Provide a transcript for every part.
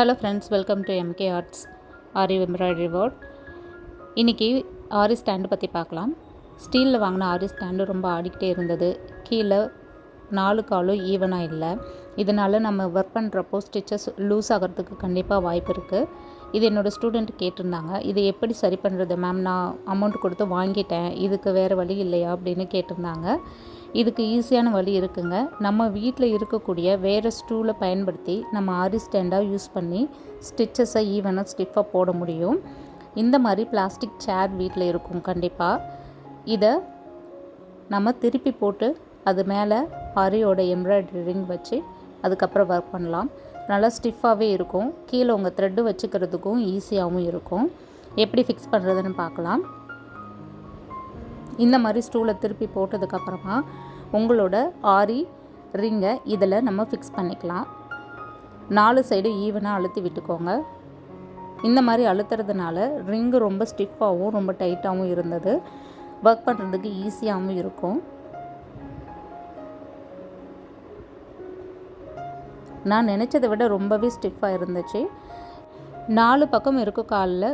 Hello friends welcome to MK arts Aari embroidery world இன்றைக்கி Aari stand பற்றி பார்க்கலாம். ஸ்டீலில் வாங்கின ஆரி ஸ்டாண்டு ரொம்ப ஆடிக்கிட்டே இருந்தது. கீழே நாலு காலும் ஈவனாக இல்லை. இதனால் நம்ம ஒர்க் பண்ணுறப்போ ஸ்டிச்சஸ் லூஸ் ஆகிறதுக்கு கண்டிப்பாக வாய்ப்பு இருக்குது இது என்னோடய ஸ்டூடெண்ட் கேட்டிருந்தாங்க. இது எப்படி சரி பண்ணுறது மேம் நான் அமௌண்ட் கொடுத்து வாங்கிட்டேன். இதுக்கு வேறு வழி இல்லையா? அப்படின்னு கேட்டிருந்தாங்க. இதுக்கு ஈஸியான வழி இருக்குங்க. நம்ம வீட்டில் இருக்கக்கூடிய வேறு ஸ்டூலை பயன்படுத்தி நம்ம ஆரி ஸ்டாண்டாக யூஸ் பண்ணி ஸ்டிச்சஸை ஈவனாக ஸ்டிஃபாக போட முடியும். இந்த மாதிரி பிளாஸ்டிக் சேர் வீட்டில் இருக்கும் கண்டிப்பாக இதை நம்ம திருப்பி போட்டு அது மேலே ஆரியோட எம்ப்ராய்டரி ரிங் வச்சு அதுக்கப்புறம் ஒர்க் பண்ணலாம். நல்லா ஸ்டிஃபாகவே இருக்கும். கீழே உங்கள் த்ரெட்டு வச்சுக்கிறதுக்கும் ஈஸியாகவும் இருக்கும். எப்படி ஃபிக்ஸ் பண்ணுறதுன்னு பார்க்கலாம். இந்த மாதிரி ஸ்டூலை திருப்பி போட்டதுக்கப்புறமா உங்களோட ஆரி ரிங்கை இதில் நம்ம ஃபிக்ஸ் பண்ணிக்கலாம். நாலு சைடு ஈவனாக அழுத்தி விட்டுக்கோங்க. இந்த மாதிரி அழுத்துறதுனால ரிங்கு ரொம்ப ஸ்டிஃபாகவும் ரொம்ப டைட்டாகவும் இருந்தது. ஒர்க் பண்ணுறதுக்கு ஈஸியாகவும் இருக்கும். நான் நினச்சதை விட ரொம்பவே ஸ்டிஃபாக இருந்துச்சு. நாலு பக்கம் இருக்க காலில்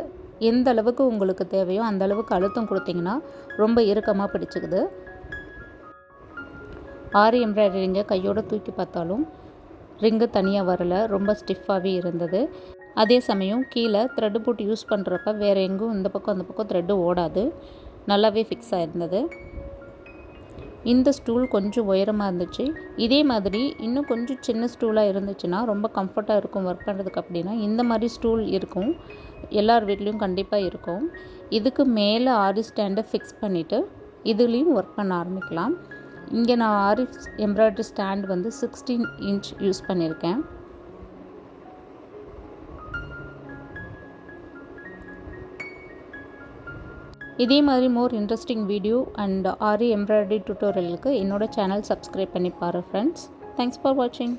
எந்த அளவுக்கு உங்களுக்கு தேவையோ அந்த அளவுக்கு அழுத்தம் கொடுத்தீங்கன்னா ரொம்ப இறுக்கமாக பிடிச்சிக்குது. ஆரி எம்ப்ராய்டரி ரிங்கை கையோடு தூக்கி பார்த்தாலும் ரிங்கு தனியாக வரல ரொம்ப ஸ்டிஃபாகவே இருந்தது. அதே சமயம் கீழே த்ரெட்டு போட்டு யூஸ் பண்ணுறப்ப வேறு எங்கும் இந்த பக்கம் அந்த பக்கம் த்ரெட்டு ஓடாது. நல்லாவே ஃபிக்ஸ் ஆகிருந்தது இந்த ஸ்டூல் கொஞ்சம் உயரமாக இருந்துச்சு. இதே மாதிரி இன்னும் கொஞ்சம் சின்ன ஸ்டூலாக இருந்துச்சுன்னா ரொம்ப கம்ஃபர்ட்டாக இருக்கும் ஒர்க் பண்ணுறதுக்கு அப்படின்னா இந்த மாதிரி ஸ்டூல் இருக்கும். எல்லார் வீட்லேயும் கண்டிப்பாக இருக்கும். இதுக்கு மேலே ஆரி ஸ்டாண்டை ஃபிக்ஸ் பண்ணிவிட்டு இதுலேயும் ஒர்க் பண்ண ஆரம்பிக்கலாம். இங்கே நான் ஆரி எம்ப்ராய்டரி ஸ்டாண்ட் வந்து சிக்ஸ்டீன் இன்ச் யூஸ் பண்ணியிருக்கேன். இதே மாதிரி more interesting video and Aari embroidery டுட்டோரியலுக்கு என்னோடய சேனல் சப்ஸ்கிரைப் பண்ணி பாரு ஃப்ரெண்ட்ஸ் தேங்க்ஸ் ஃபார் வாட்சிங்